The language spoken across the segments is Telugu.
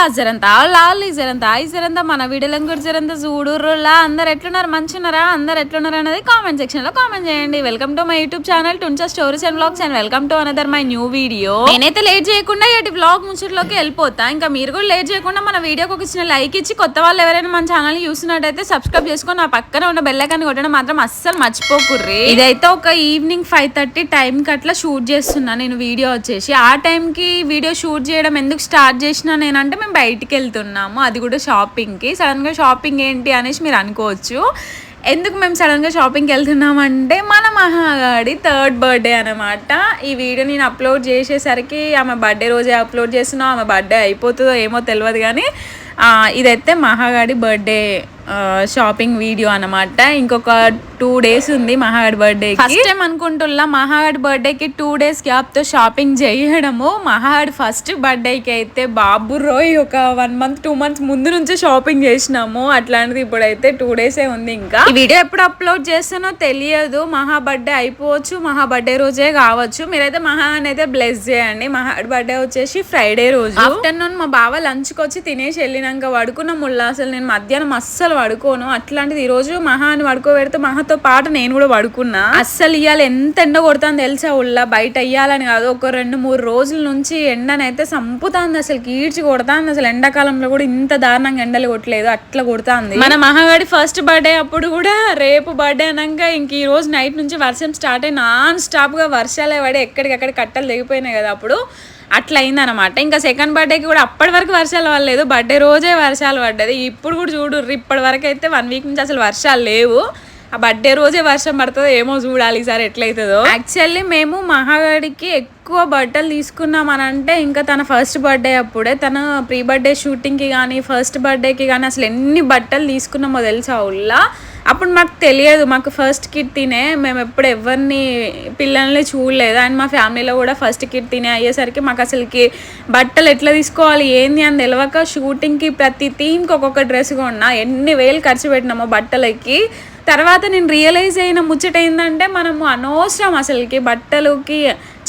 జరంత జరంతా లాల్ జరంతా ఈ జరంతా మన వీడియోలను కూడా జరంతా చూడుర్రులా అందరు ఎట్లున్నారు? మంచున్నారా అందరు ఎట్లున్నారు అనేది కామెంట్ సెక్షన్లో కామెంట్ చేయండి. Welcome to my YouTube channel టుంచా stories and blogs and welcome to another my new video. నేనైతే లేట్ చేయకుండా ఇటు బ్లాగ్ ముచ్చట్లోకి వెళ్ళిపోతా. ఇంకా మీరు కూడా లేట్ చేయకుండా మన వీడియోకి ఒక చిన్న లైక్ ఇచ్చి కొత్త వాళ్ళు ఎవరైనా మన ఛానల్ చూసినట్టయితే సబ్స్క్రైబ్ చేసుకొని నా పక్కన ఉన్న బెల్ కొట్టడం మాత్రం అస్సలు మర్చిపోకుర్రి. ఇదైతే ఒక ఈవినింగ్ ఫైవ్ థర్టీ టైంకి అట్లా షూట్ చేస్తున్నా నేను వీడియో వచ్చేసి. ఆ టైంకి వీడియో షూట్ చేయడం ఎందుకు స్టార్ట్ చేసినా నేనంటే మేము బయటికి వెళ్తున్నాము అది కూడా షాపింగ్కి. సడన్గా షాపింగ్ ఏంటి అనేసి మీరు అనుకోవచ్చు. ఎందుకు మేము సడన్గా షాపింగ్కి వెళ్తున్నామంటే మన మహాగాడి థర్డ్ బర్త్డే అనమాట ఈ వీడియో నేను అప్లోడ్ చేసేసరికి ఆమె బర్త్డే రోజే అప్లోడ్ చేస్తున్నాం ఆమె బర్త్డే అయిపోతుందో ఏమో తెలియదు కానీ ఇదైతే మహాగాడి బర్త్డే షాపింగ్ వీడియో అన్నమాట. ఇంకొక టూ డేస్ ఉంది మహాగాడి బర్త్డే ఫస్ట్ టైం అనుకుంటున్నా మహాగాడి బర్త్డేకి టూ డేస్ గ్యాప్తో షాపింగ్ చేయడము. మహాగాడి ఫస్ట్ బర్త్డేకి అయితే బాబు రోయ్ ఒక వన్ మంత్ టూ మంత్స్ ముందు నుంచే షాపింగ్ చేసినాము. అట్లాంటిది ఇప్పుడైతే టూ డేసే ఉంది ఇంకా. ఈ వీడియో ఎప్పుడు అప్లోడ్ చేస్తానో తెలియదు. మహా బర్త్డే అయిపోవచ్చు. మహా బర్త్డే రోజే కావచ్చు. మీరైతే మహా అయితే బ్లెస్ చేయండి. మహా బర్త్డే వచ్చేసి ఫ్రైడే రోజు. ఆఫ్టర్నూన్ మా బావ లంచ్కి వచ్చి తినేసి వెళ్ళినాక పడుకున్న ముళ్ళ. అసలు నేను మధ్యాహ్నం అస్సలు పడుకోను. అట్లాంటిది ఈరోజు మహా అని పడుకోబెడితే మహాతో పాటు నేను కూడా పడుకున్నా. అస్సలు ఇవాళ ఎంత ఎండ కొడుతుంది తెలుసా ఉళ్ళ బయట ఇయ్యాలని కాదు. ఒక రెండు మూడు రోజుల నుంచి ఎండనైతే సంపుతాంది అసలు. కీడ్చి కొడతాంది అసలు. ఎండాకాలంలో కూడా ఇంత దారుణంగా ఎండలు కొట్టలేదు. అట్లా కొడుతుంది. మన మహాగాడి ఫస్ట్ బర్త్డే అప్పుడు కూడా రేపు బర్త్డే అనగా ఇంక ఈ రోజు నైట్ నుంచి వర్షం స్టార్ట్ అయ్యి నాన్ స్టాప్గా వర్షాలే పడి ఎక్కడికక్కడ కట్టలు తెగిపోయినాయి కదా అప్పుడు. అట్లా అయిందనమాట ఇంకా సెకండ్ బర్త్డేకి కూడా అప్పటి వరకు వర్షాలు పడలేదు. బర్త్డే రోజే వర్షాలు పడ్డది. ఇప్పుడు కూడా చూడు ఇప్పటి వరకు అయితే వన్ వీక్ నుంచి అసలు వర్షాలు లేవు. ఆ బర్త్డే రోజే వర్షం పడుతుందో ఏమో చూడాలి ఈసారి ఎట్లయితుందో. యాక్చువల్లీ మేము మహాగడికి ఎక్కువ బట్టలు తీసుకున్నాం అని అంటే ఇంకా తన ఫస్ట్ బర్త్డే అప్పుడే తన ప్రీ బర్త్డే షూటింగ్కి కానీ ఫస్ట్ బర్త్డేకి కానీ అసలు ఎన్ని బట్టలు తీసుకున్నామో తెలుసా ఉల్లా అప్పుడు మాకు తెలియదు. మాకు ఫస్ట్ కిట్ తినే మేము ఎప్పుడు ఎవరిని పిల్లల్ని చూడలేదు. అండ్ మా ఫ్యామిలీలో కూడా ఫస్ట్ కిట్ తినే అయ్యేసరికి మాకు అసలుకి బట్టలు ఎట్లా తీసుకోవాలి ఏంది అని తెలియక షూటింగ్కి ప్రతి థీమ్కి ఒక్కొక్క డ్రెస్ కొన్నా ఎన్ని వేలు ఖర్చు పెట్టినామో బట్టలకి. తర్వాత నేను రియలైజ్ అయిన ముచ్చట ఏంటంటే మనము అనవసరం అసలుకి బట్టలకి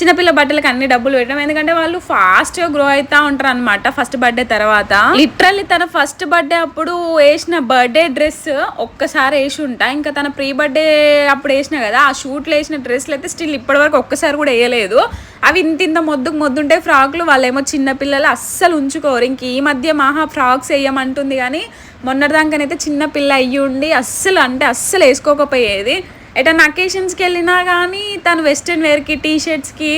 చిన్నపిల్ల బట్టలకి అన్ని డబ్బులు పెట్టడం. ఎందుకంటే వాళ్ళు ఫాస్ట్గా గ్రో అవుతా ఉంటారు అనమాట ఫస్ట్ బర్త్డే తర్వాత. లిటరల్లీ తన ఫస్ట్ బర్త్డే అప్పుడు వేసిన బర్త్డే డ్రెస్ ఒక్కసారి వేసి ఉంటా ఇంకా తన ప్రీ బర్త్డే అప్పుడు వేసిన కదా ఆ షూట్లో వేసిన డ్రెస్లు అయితే స్టిల్ ఇప్పటి వరకు ఒక్కసారి కూడా వేయలేదు. అవి ఇంత ఇంత మొద్దుకు మొద్దుంటే ఫ్రాక్లు వాళ్ళేమో చిన్నపిల్లలు అస్సలు ఉంచుకోరు. ఇంక ఈ మధ్య మహా ఫ్రాక్స్ వేయమంటుంది కానీ మొన్నటిదాకానైతే చిన్న పిల్ల అయ్యి ఉండి అస్సలు అంటే అస్సలు వేసుకోకపోయేది. ఎటన్నా అకేషన్స్కి వెళ్ళినా కానీ తను వెస్ట్రన్ వేర్కి టీ షర్ట్స్కి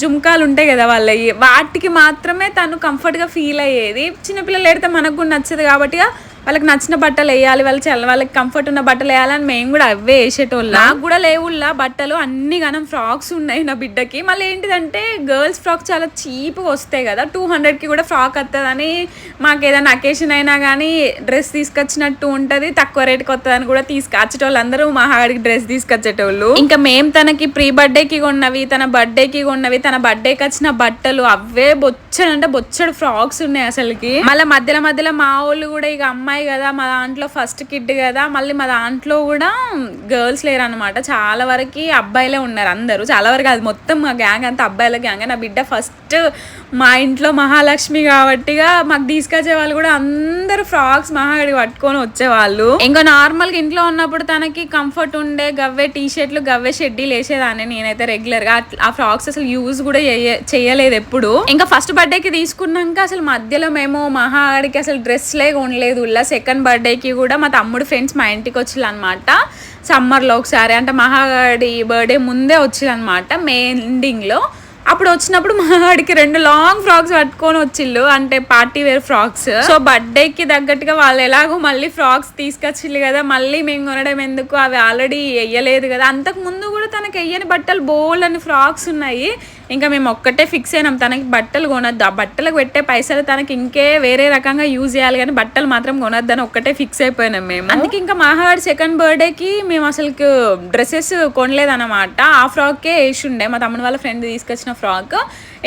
జుమ్కాలు ఉంటాయి కదా వాళ్ళవి వాటికి మాత్రమే తను కంఫర్ట్గా ఫీల్ అయ్యేది. చిన్నపిల్లలు ఎడితే మనకు కూడా నచ్చదు కాబట్టి వాళ్ళకి నచ్చిన బట్టలు వేయాలి వాళ్ళకి చల్ల వాళ్ళకి కంఫర్ట్ ఉన్న బట్టలు వేయాలని మేము కూడా అవే వేసేటోళ్ళం. నాకు కూడా లేవుల్లా బట్టలు అన్ని గనం ఫ్రాక్స్ ఉన్నాయి నా బిడ్డకి. మళ్ళీ ఏంటిదంటే గర్ల్స్ ఫ్రాక్ చాలా చీప్గా వస్తాయి కదా. టూ హండ్రెడ్కి కూడా ఫ్రాక్ వస్తుందని మాకు ఏదైనా అకేషన్ అయినా కానీ డ్రెస్ తీసుకొచ్చినట్టు ఉంటుంది తక్కువ రేట్కి వస్తుందని కూడా తీసుకొచ్చేటోళ్ళు అందరూ మా హాడికి డ్రెస్ తీసుకొచ్చేటోళ్ళు. ఇంకా మేము తనకి ప్రీ బర్త్డేకి కొన్నవి తన బర్త్డేకి కొన్నవి తన బర్త్డేకి వచ్చిన బట్టలు అవే బొచ్చడు అంటే బొచ్చడు ఫ్రాక్స్ ఉన్నాయి అసలుకి. మళ్ళీ మధ్యలో మధ్యలో మా వాళ్ళు కూడా ఇక అమ్మాయి కదా మా దాంట్లో ఫస్ట్ కిడ్ కదా మళ్ళీ మా దాంట్లో కూడా గర్ల్స్ లేరు చాలా వరకు అబ్బాయిలే ఉన్నారు అందరూ. చాలా వరకు అది మొత్తం మా గ్యాంగ్ అంతా అబ్బాయిల గ్యాంగ్ నా బిడ్డ ఫస్ట్ మా ఇంట్లో మహాలక్ష్మి కాబట్టిగా మాకు తీసుకొచ్చే వాళ్ళు కూడా అందరూ ఫ్రాక్స్ మహాగడి పట్టుకొని వచ్చేవాళ్ళు. ఇంకా నార్మల్గా ఇంట్లో ఉన్నప్పుడు తనకి కంఫర్ట్ ఉండే గవ్వే టీ షర్ట్లు గవ్వే షెడ్డీలు వేసేదాన్ని నేనైతే రెగ్యులర్గా. ఆ ఫ్రాక్స్ అసలు యూజ్ కూడా చేయలేదు ఎప్పుడు. ఇంకా ఫస్ట్ బర్త్డేకి తీసుకున్నాక అసలు మధ్యలో మేము మహాగడికి అసలు డ్రెస్లే కొనలేదు. ఇలా సెకండ్ బర్త్డేకి కూడా మా తమ్ముడు ఫ్రెండ్స్ మా ఇంటికి వచ్చిళ్ళు అనమాట సమ్మర్లో ఒకసారి అంటే మహాగాడి బర్త్డే ముందే వచ్చిందనమాట మే ఎండింగ్లో అప్పుడు వచ్చినప్పుడు మా వాడికి రెండు లాంగ్ ఫ్రాక్స్ పట్టుకొని వచ్చిళ్ళు అంటే party wear frocks so birthday కి తగ్గట్టుగా వాళ్ళు ఎలాగో మళ్ళీ ఫ్రాక్స్ తీసుకొచ్చిళ్ళు కదా మళ్ళీ మేము కొనడం ఎందుకు? అవి ఆల్రెడీ వేయలేదు కదా. అంతకు ముందు తనకి వెయ్యని బట్టలు బోల్ అని ఫ్రాక్స్ ఉన్నాయి. ఇంకా మేము ఒక్కటే ఫిక్స్ అయినాం తనకి బట్టలు కొనొద్దు. ఆ బట్టలకు పెట్టే పైసలు తనకి ఇంకే వేరే రకంగా యూజ్ చేయాలి కానీ బట్టలు మాత్రం కొనొద్దు అని ఒక్కటే ఫిక్స్ అయిపోయినాం మేము. అందుకే ఇంకా మహావాడి సెకండ్ బర్త్డేకి మేము అసలు డ్రెస్సెస్ కొనలేదన్నమాట. ఆ ఫ్రాకే వేసి ఉండే మా తమ్ముడు వాళ్ళ ఫ్రెండ్ తీసుకొచ్చిన ఫ్రాక్.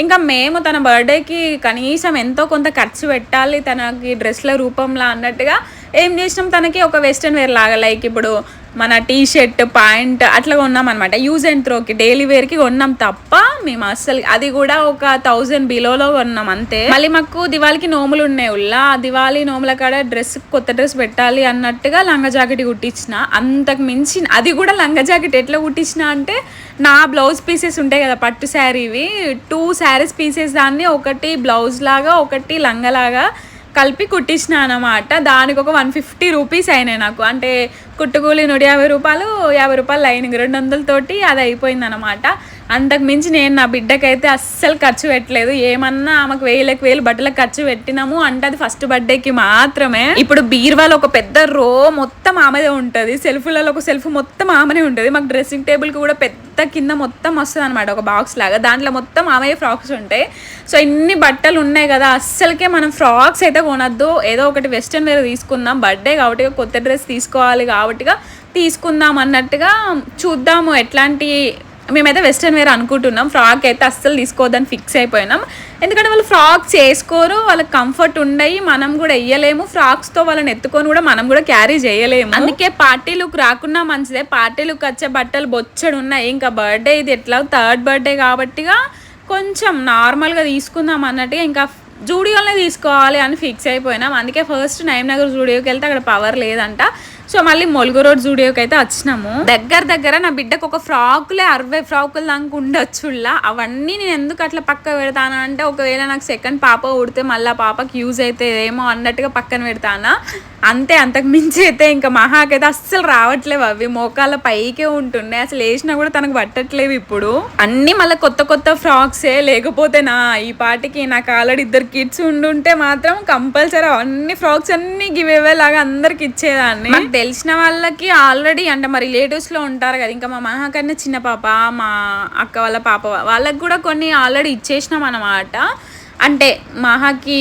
ఇంకా మేము తన బర్త్డేకి కనీసం ఎంతో కొంత ఖర్చు పెట్టాలి తనకి డ్రెస్ల రూపంలో అన్నట్టుగా ఏం చేసినాం తనకి ఒక వెస్ట్రన్ వేర్ లాగా. లైక్ ఇప్పుడు మన టీ షర్ట్ ప్యాంట్ అట్లా కొన్నాం అనమాట యూజ్ అండ్ త్రోకి డైలీ వేర్కి కొన్నాం తప్ప మేము అస్సలు అది కూడా ఒక థౌజండ్ బిలోలో కొన్నాం అంతే. మళ్ళీ మాకు దివాళికి నోములు ఉన్నాయి ఉల్లా. ఆ దివాళీ నోముల కాడ డ్రెస్ కొత్త డ్రెస్ పెట్టాలి అన్నట్టుగా లంగా జాకెట్ కుట్టించిన. అంతకు మించి అది కూడా లంగా జాకెట్ ఎట్లా కుట్టించిన అంటే నా బ్లౌజ్ పీసెస్ ఉంటాయి కదా పట్టు శారీవి టూ శారీస్ పీసెస్ దాన్ని ఒకటి బ్లౌజ్ లాగా ఒకటి లంగలాగా కలిపి కుట్టించిన అనమాట దానికి ఒక వన్ ఫిఫ్టీ రూపీస్ అయినాయి నాకు. అంటే కుట్టుకూలి నూట యాభై రూపాయలు యాభై రూపాయలు అయినాయి. రెండు వందలతోటి అది అయిపోయింది అనమాట అంతకు మించి నేను నా బిడ్డకైతే అస్సలు ఖర్చు పెట్టలేదు. ఏమన్నా ఆమెకు వేలకు వేలు బట్టలకు ఖర్చు పెట్టినాము అంటే అది ఫస్ట్ బర్త్డేకి మాత్రమే. ఇప్పుడు బీర్వాలో ఒక పెద్ద రో మొత్తం ఆమెదే ఉంటుంది. సెల్ఫ్లలో ఒక సెల్ఫ్ మొత్తం ఆమెనే ఉంటుంది. మాకు డ్రెస్సింగ్ టేబుల్కి కూడా పెద్ద కింద మొత్తం వస్తుంది అనమాట ఒక బాక్స్ లాగా. దాంట్లో మొత్తం ఆమె ఫ్రాక్స్ ఉంటాయి. సో ఇన్ని బట్టలు ఉన్నాయి కదా అస్సలకే మనం ఫ్రాక్స్ అయితే కొనద్దు. ఏదో ఒకటి వెస్ట్రన్ వేర్ తీసుకుందాం. బర్త్డే కాబట్టి కొత్త డ్రెస్ తీసుకోవాలి కాబట్టిగా తీసుకుందాం అన్నట్టుగా చూద్దాము. ఎట్లాంటి మేమైతే వెస్ట్రన్ వేర్ అనుకుంటున్నాం. ఫ్రాక్ అయితే అస్సలు తీసుకోవద్దని ఫిక్స్ అయిపోయినాం. ఎందుకంటే వాళ్ళు ఫ్రాక్ చేసుకోరు వాళ్ళకి కంఫర్ట్ ఉండయి మనం కూడా వెయ్యలేము ఫ్రాక్స్తో వాళ్ళని ఎత్తుకొని కూడా మనం కూడా క్యారీ చేయలేము. అందుకే పార్టీ లుక్ రాకున్నా మంచిదే. పార్టీ లుక్ వచ్చే బట్టలు బొచ్చడు ఉన్నాయి. ఇంకా బర్త్డే ఇది ఎట్లా? థర్డ్ బర్త్డే కాబట్టిగా కొంచెం నార్మల్గా తీసుకుందాం అన్నట్టుగా ఇంకా జూడియోలోనే తీసుకోవాలి అని ఫిక్స్ అయిపోయినాం. అందుకే ఫస్ట్ నగర్ జూడియోకి వెళ్తే అక్కడ పవర్ లేదంట. సో మళ్ళీ మొలుగు రోడ్ జూడియోకి అయితే వచ్చినాము. దగ్గర దగ్గర నా బిడ్డకు ఒక ఫ్రాకులే అరవై ఫ్రాకులు దానికి ఉండొచ్చుల్లా. అవన్నీ నేను ఎందుకు అట్లా పక్క పెడతానా అంటే ఒకవేళ నాకు సెకండ్ పాప ఉడితే మళ్ళీ పాపకి యూజ్ అయితే ఏమో అన్నట్టుగా పక్కన పెడతానా? అంతే అంతకు మించి అయితే ఇంకా మహాకైతే అస్సలు రావట్లేవు అవి. మోకాళ్ళ పైకే ఉంటుండే అసలు వేసినా కూడా తనకు పట్టట్లేవు ఇప్పుడు. అన్ని మళ్ళీ కొత్త కొత్త ఫ్రాక్సే. లేకపోతే నా ఈ పాటికి నాకు ఆల్రెడీ ఇద్దరు కిడ్స్ ఉండుంటే మాత్రం కంపల్సరీ అన్ని ఫ్రాక్స్ అన్ని గివ్ అవే లాగా అందరికి ఇచ్చేదాన్ని. తెలిసిన వాళ్ళకి ఆల్రెడీ అంటే మా రిలేటివ్స్లో ఉంటారు కదా. ఇంకా మా మహా కన్నా చిన్న పాప మా అక్క వాళ్ళ పాప వాళ్ళకి కూడా కొన్ని ఆల్రెడీ ఇచ్చేసినాం అన్నమాట. అంటే మహాకి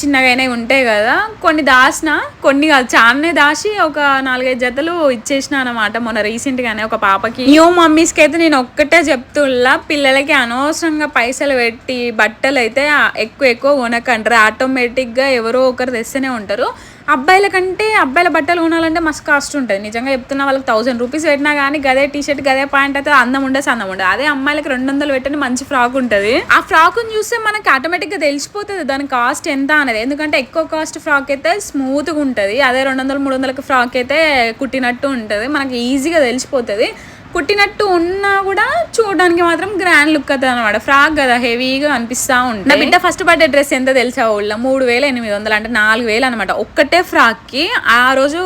చిన్నగానే ఉంటాయి కదా. కొన్ని దాసిన కొన్ని కాదు చాలానే దాచి ఒక నాలుగైదు జతలు ఇచ్చేసిన అనమాట మొన్న రీసెంట్గానే ఒక పాపకి. న్యూ మమ్మీస్కి అయితే నేను ఒక్కటే చెప్తుల్లా పిల్లలకి అనవసరంగా పైసలు పెట్టి బట్టలు అయితే ఎక్కువ ఎక్కువ కొనకంటారు ఆటోమేటిక్గా ఎవరో ఒకరు తెస్తూనే ఉంటారు. అబ్బాయిల కంటే అబ్బాయిల బట్టలు కొనాలంటే మస్తు కాస్ట్ ఉంటుంది. నిజంగా చెప్తున్నా వాళ్ళకి థౌసండ్ రూపీస్ పెట్టినా కానీ గదే టీ షర్ట్ గదే పాయింట్ అయితే అందం ఉండదు అందం ఉండదు అదే అమ్మాయిలకి రెండు వందలు పెట్టండి మంచి ఫ్రాక్ ఉంటుంది. ఆ ఫ్రాక్ చూస్తే మనకి ఆటోమేటిక్గా తెలిసిపోతుంది దాని కాస్ట్ ఎంత అనేది. ఎందుకంటే ఎక్కువ కాస్ట్ ఫ్రాక్ అయితే స్మూత్గా ఉంటుంది. అదే రెండు వందలు మూడు వందలకి ఫ్రాక్ అయితే కుట్టినట్టు ఉంటుంది. మనకి ఈజీగా తెలిసిపోతుంది. కుట్టినట్టు ఉన్నా కూడా చూడడానికి మాత్రం గ్రాండ్ లుక్ అవుతుంది అనమాట ఫ్రాక్ కదా హెవీగా అనిపిస్తూ ఉంటుంది నా బిడ్డ ఫస్ట్ బర్త్డే డ్రెస్ ఎంత తెలిసా వాళ్ళ మూడు వేల ఎనిమిది వందలు అంటే నాలుగు వేలు అనమాట ఒక్కటే ఫ్రాక్కి ఆ రోజు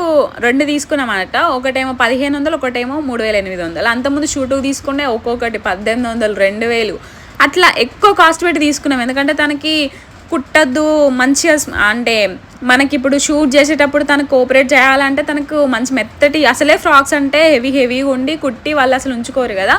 రెండు తీసుకున్నామన్నట. ఒకటేమో పదిహేను వందలు ఒకటేమో మూడు వేల ఎనిమిది వందలు. అంతకుముందు షూటుకు తీసుకుంటే ఒక్కొక్కటి పద్దెనిమిది వందలు రెండు వేలు. అట్లా ఎక్కువ కాస్ట్ పెట్టి తీసుకున్నాం. ఎందుకంటే తనకి కుట్టద్దు మంచిగా అంటే మనకి ఇప్పుడు షూట్ చేసేటప్పుడు తనకు కోఆపరేట్ చేయాలంటే తనకు మంచి మెత్తటి అసలే ఫ్రాక్స్ అంటే హెవీ హెవీగా ఉండి కుట్టి వాళ్ళు అసలు ఉంచుకోరు కదా.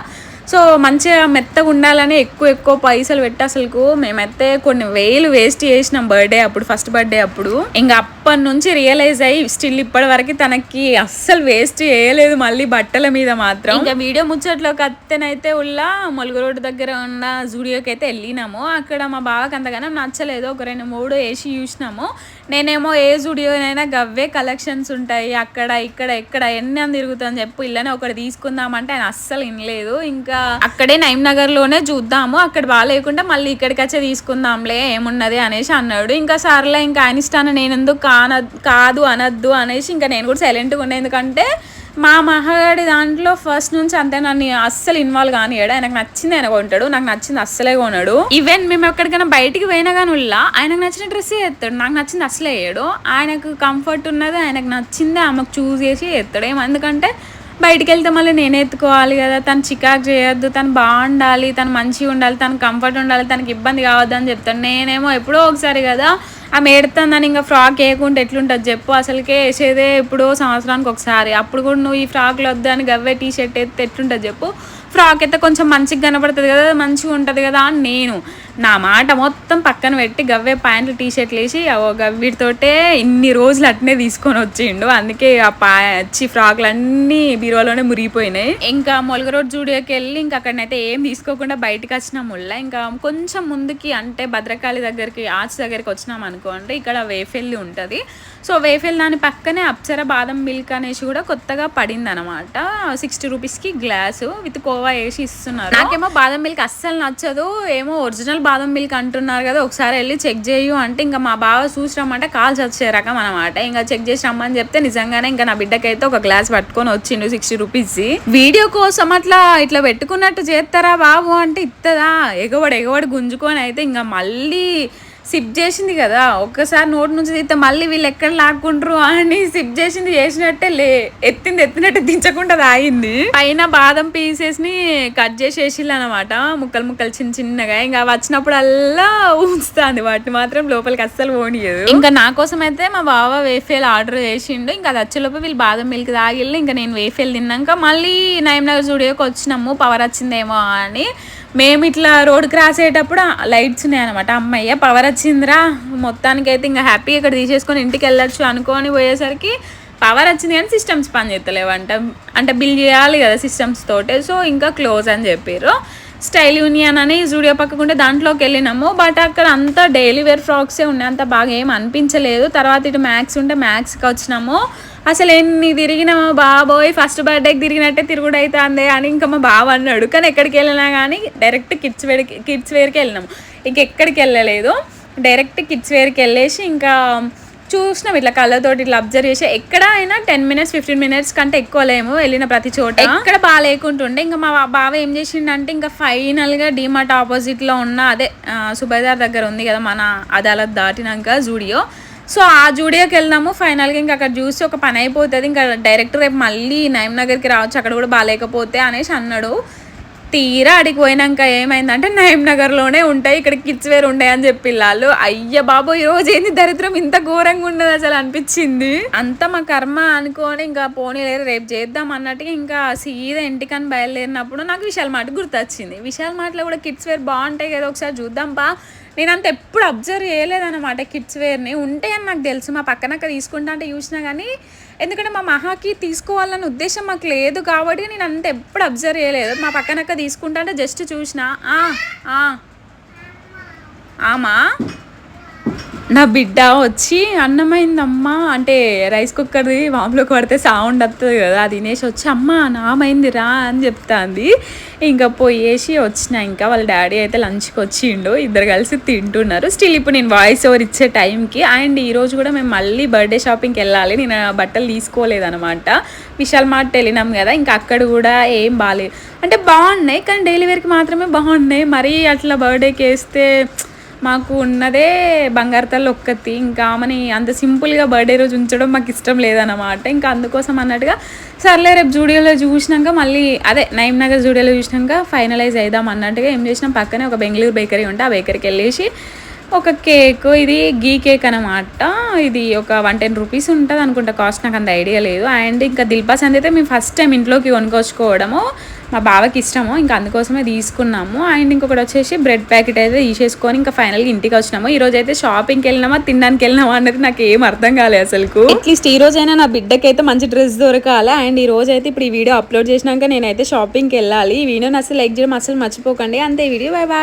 సో మంచిగా మెత్తగా ఉండాలని ఎక్కువ ఎక్కువ పైసలు పెట్టి అసలు మేమైతే కొన్ని వేలు వేస్ట్ చేసినాం బర్త్డే అప్పుడు ఫస్ట్ బర్త్డే అప్పుడు. ఇంకా అప్పటి నుంచి రియలైజ్ అయ్యి స్టిల్ ఇప్పటి వరకు తనకి అస్సలు వేస్ట్ చేయలేదు మళ్ళీ బట్టల మీద మాత్రం. ఇంకా వీడియో ముచ్చట్లోకి అత్తెనైతే ఉల్ల మొలుగు రోడ్డు దగ్గర ఉన్న జూడియోకి అయితే వెళ్ళినాము. అక్కడ మా బావకి అంతగానో నచ్చలేదు. ఒక రెండు మూడు వేసి చూసినాము. నేనేమో ఏ జూడియోనైనా గవ్వే కలెక్షన్స్ ఉంటాయి. అక్కడ ఇక్కడ ఎక్కడ ఎన్ని అని తిరుగుతాను చెప్పు ఇళ్ళనే ఒకటి తీసుకుందామంటే ఆయన అస్సలు వినలేదు. ఇంకా అక్కడే నైమ్ నగర్లోనే చూద్దాము అక్కడ బాగాలేకుండా మళ్ళీ ఇక్కడికి వచ్చే తీసుకుందాంలే ఏమున్నది అనేసి అన్నాడు. ఇంకా సర్లే ఇంకా ఆయన ఇష్టాన్ని నేను ఎందుకు కాన కాదు అనద్దు అనేసి ఇంకా నేను కూడా సైలెంట్గా ఉన్నా. ఎందుకంటే మా మహాగాడి దాంట్లో ఫస్ట్ నుంచి అంతే నన్ను అస్సలు ఇన్వాల్వ్ కానియాడు. ఆయనకు నచ్చింది ఆయన కొంటాడు నాకు నచ్చింది అస్సలే కొనడు. ఈవెన్ మేము ఎక్కడికైనా బయటికి పోయినా కానీ ఉల్లా ఆయనకు నచ్చిన డ్రెస్ ఎత్తాడు నాకు నచ్చింది అసలే వేయడు. ఆయనకు కంఫర్ట్ ఉన్నది ఆయనకు నచ్చింది ఆమెకు చూస్ చేసి ఎత్తాడు. ఏమో ఎందుకంటే బయటికి వెళ్తే మళ్ళీ నేనే ఎత్తుకోవాలి కదా తను చికాకు చేయొద్దు తను బాగుండాలి తను మంచిగా ఉండాలి తను కంఫర్ట్ ఉండాలి తనకి ఇబ్బంది కావద్దు అని చెప్తాను నేనేమో ఎప్పుడో ఒకసారి కదా ఆమె ఏడుతుందని ఇంకా ఫ్రాక్ వేయకుంటే ఎట్లుంటుంది చెప్పు. అసలుకే వేసేదే ఎప్పుడో సంవత్సరానికి ఒకసారి. అప్పుడు కూడా నువ్వు ఈ ఫ్రాక్లు వద్దు అని గవ్వే టీ షర్ట్ ఎత్తే ఎట్లుంటుంది చెప్పు. ఫ్రాక్ అయితే కొంచెం మంచిగా కనపడుతుంది కదా మంచిగా ఉంటుంది కదా అని నేను. నా మాట మొత్తం పక్కన పెట్టి గవ్వే ప్యాంట్లు టీ షర్ట్లు వేసి వీటితోటే ఇన్ని రోజులు అట్నే తీసుకొని వచ్చిండు. అందుకే ఆ పాచి ఫ్రాక్లు అన్నీ బీరువాలోనే మురిగిపోయినాయి. ఇంకా మొలగరోడ్ జూడియోకి వెళ్ళి ఇంకా అక్కడనైతే ఏం తీసుకోకుండా బయటకు వచ్చినాం ముళ్ళ. ఇంకా కొంచెం ముందుకి అంటే భద్రకాళి దగ్గరికి ఆర్చ్ దగ్గరికి వచ్చినాం అనుకోండి ఇక్కడ వేఫెల్లి ఉంటుంది. సో వేఫెల్ దాని పక్కనే అప్సర బాదం మిల్క్ అనేసి కూడా కొత్తగా పడింది అనమాట సిక్స్టీ రూపీస్కి గ్లాసు విత్ కోవా వేసి ఇస్తున్నారు. నాకేమో బాదం మిల్క్ అస్సలు నచ్చదు. ఏమో ఒరిజినల్ బాదం మిల్క్ అంటున్నారు కదా ఒకసారి వెళ్ళి చెక్ చేయు అంటే ఇంకా మా బావ చూసి రమ్మంటే కాల్స్ వచ్చే రకం అనమాట ఇంకా చెక్ చేసి రమ్మని చెప్తే నిజంగానే ఇంకా నా బిడ్డకైతే ఒక గ్లాస్ పట్టుకొని వచ్చిండు సిక్స్టీ రూపీస్. వీడియో కోసం అట్లా ఇట్లా పెట్టుకున్నట్టు చేస్తారా బాబు అంటే ఇత్తదా? ఎగవడు ఎగవడు గుంజుకొని అయితే ఇంకా మళ్ళీ సిప్ చేసింది కదా ఒక్కసారి నోటి నుంచి తీస్తే మళ్ళీ వీళ్ళు ఎక్కడ లాక్కుంటారు అని సిప్ చేసింది చేసినట్టే లే ఎత్తింది ఎత్తినట్టు దించకుండా తాగింది. పైన బాదం పీసెస్ని కట్ చేసేసిల్లు అనమాట ముక్కలు ముక్కలు చిన్న చిన్నగా ఇంకా వచ్చినప్పుడల్లా ఉంచుతాంది వాటిని మాత్రం లోపలికి అస్సలు పోనీయదు ఇంకా నా కోసం అయితే మా బావ వేఫేల్ ఆర్డర్ చేసిండు ఇంకా అది వచ్చేలోపు వీళ్ళు బాదం మిల్క్ తాగిళ్ళు ఇంకా నేను వేఫేల్ తిన్నాక మళ్ళీ నగర్ స్టూడియోకి వచ్చినాము పవర్ వచ్చిందేమో అని మేము ఇట్లా రోడ్ క్రాస్ అయ్యేటప్పుడు లైట్స్ ఉన్నాయి అనమాట అమ్మయ్య పవర్ వచ్చిందిరా. మొత్తానికి అయితే ఇంకా హ్యాపీ ఇక్కడ తీసేసుకొని ఇంటికి వెళ్ళొచ్చు అనుకొని పోయేసరికి పవర్ వచ్చింది కానీ సిస్టమ్స్ పని చేస్తలేవంట. అంటే బిల్ చేయాలి కదా సిస్టమ్స్ తోటే. సో ఇంకా క్లోజ్ అని చెప్పారు స్టైల్ యూనియన్ అని జూడియో పక్కకుంటే దాంట్లోకి వెళ్ళినాము. బట్ అక్కడ అంతా డైలీ వేర్ ఫ్రాక్సే ఉన్నాయి. అంత బాగా ఏం అనిపించలేదు. తర్వాత ఇటు మ్యాక్స్ ఉంటే మ్యాక్స్కి వచ్చినాము. అసలు ఎన్ని తిరిగినామో బాబోయ్ ఫస్ట్ బర్త్డేకి తిరిగినట్టే తిరుగుడు అవుతుంది అని ఇంకా మా బావ అన్నాడు. కానీ ఎక్కడికి వెళ్ళినా కానీ డైరెక్ట్ కిడ్స్ వేర్ కిడ్స్ వేర్కి వెళ్ళినాము ఇంక ఎక్కడికి వెళ్ళలేదు. డైరెక్ట్ కిడ్స్ వేర్కి వెళ్ళేసి ఇంకా చూసినాం. ఇట్లా కళ్ళతోటి ఇట్లా అబ్జర్వ్ చేసి ఎక్కడ అయినా టెన్ మినిట్స్ ఫిఫ్టీన్ మినిట్స్ కంటే ఎక్కువ లేము వెళ్ళిన ప్రతి చోట. ఎక్కడ బాగా లేకుంటుండే. ఇంకా మా బావ ఏం చేసిండంటే ఇంకా ఫైనల్గా డిమార్ట్ ఆపోజిట్లో ఉన్న అదే సుబైదార్ సుబేదార్ దగ్గర ఉంది కదా మన అదాలత్ దాటినాక జూడియో. సో ఆ జూడియోకి వెళ్ళినాము ఫైనల్గా ఇంకా అక్కడ చూసి ఒక పని అయిపోతుంది. ఇంకా డైరెక్ట్ రేపు మళ్ళీ నయం నగర్కి రావచ్చు. అక్కడ కూడా బాగాలేకపోతే అనేసి అన్నాడు. తీరా అడిగి పోయినాక ఏమైందంటే నయం నగర్లోనే ఉంటాయి. ఇక్కడ కిడ్స్ వేర్ ఉంటాయి అని చెప్పి వాళ్ళు అయ్య బాబు ఈ రోజు ఏంది దరిద్రం? ఇంత ఘోరంగా ఉండదు అసలు అనిపించింది. అంత మా కర్మ అనుకోని ఇంకా పోనీలేరు రేపు చేద్దాం అన్నట్టుగా ఇంకా సీదా ఇంటికని బయలుదేరినప్పుడు నాకు విశాల్ మాట గుర్తొచ్చింది. విశాల్ మాటలో కూడా కిడ్స్ వేర్ బాగుంటాయి కదా ఒకసారి చూద్దాం బా. నేను అంత ఎప్పుడు అబ్జర్వ్ చేయలేదన్నమాట కిడ్స్ వేర్ని. ఉంటాయని నాకు తెలుసు. మా పక్కనక్క తీసుకుంటా అంటే చూసినా కానీ ఎందుకంటే మా మహాకి తీసుకోవాలన్న ఉద్దేశం మాకు లేదు కాబట్టి నేను అంత ఎప్పుడు అబ్జర్వ్ చేయలేదు. మా పక్కనక్క తీసుకుంటా అంటే జస్ట్ చూసిన ఆమా? నా బిడ్డ వచ్చి అన్నమైందమ్మా అంటే రైస్ కుక్కర్ది వాములోకి పడితే సౌండ్ వస్తుంది కదా అది తినేసి వచ్చి అమ్మ నామైందిరా అని చెప్తాంది. ఇంకా పోయేసి వచ్చిన ఇంకా వాళ్ళ డాడీ అయితే లంచ్కి వచ్చిండు ఇద్దరు కలిసి తింటున్నారు. స్టిల్ ఇప్పుడు నేను వాయిస్ ఓవర్ ఇచ్చే టైంకి అండ్ ఈరోజు కూడా మేము మళ్ళీ బర్త్డే షాపింగ్కి వెళ్ళాలి నేను ఆ బట్టలు తీసుకోలేదనమాట విశాల్ మార్ట్ వెళ్ళినాం కదా ఇంకా అక్కడ కూడా ఏం బాగాలేదు అంటే బాగున్నాయి కానీ డైలీ వేర్కి మాత్రమే బాగున్నాయి. మరీ అట్లా బర్త్డేకి వేస్తే మాకు ఉన్నదే బంగారు తల్లి ఒక్కతి. ఇంకా ఆమెని అంత సింపుల్గా బర్త్డే రోజు ఉంచడం మాకు ఇష్టం లేదన్నమాట. ఇంకా అందుకోసం అన్నట్టుగా సర్లే రేపు జూడియోలో చూసినాక మళ్ళీ అదే నైమ్ నగర్ జూడియోలో చూసినాక ఫైనలైజ్ అయిదాం అన్నట్టుగా ఏం చేసినాం. పక్కనే ఒక బెంగళూరు బేకరీ ఉంటే ఆ బేకరీకి వెళ్ళేసి ఒక కేక్ ఇది గీ కేక్ అనమాట ఇది ఒక వన్ టెన్ రూపీస్ ఉంటుంది అనుకుంటా కాస్ట్ నాకు అంత ఐడియా లేదు. అండ్ ఇంకా దిల్పాస్ అయితే మేము ఫస్ట్ టైం ఇంట్లోకి కొనుక్కొచ్చుకోవడము. మా బావకి ఇష్టము ఇంకా అందుకోసమే తీసుకున్నాము. అండ్ ఇంకొకటి వచ్చేసి బ్రెడ్ ప్యాకెట్ అయితే తీసేసుకొని ఇంకా ఫైనల్గా ఇంటికి వచ్చినాము. ఈ రోజు అయితే షాపింగ్కి వెళ్ళినామా తినడానికి వెళ్ళినామా అనేది నాకు ఏం అర్థం కాలేదు అసలు అట్లీస్ట్ ఈ రోజైనా నా బిడ్డకి అయితే మంచి డ్రెస్ దొరకాలి. అండ్ ఈ రోజు అయితే ఇప్పుడు ఈ వీడియో అప్లోడ్ చేసినాక నేనైతే షాపింగ్కి వెళ్ళాలి. ఈ వీడియోని అసలు లైక్ చేయడం అసలు మర్చిపోకండి. అంతే వీడియో బాయ్ బాయ్.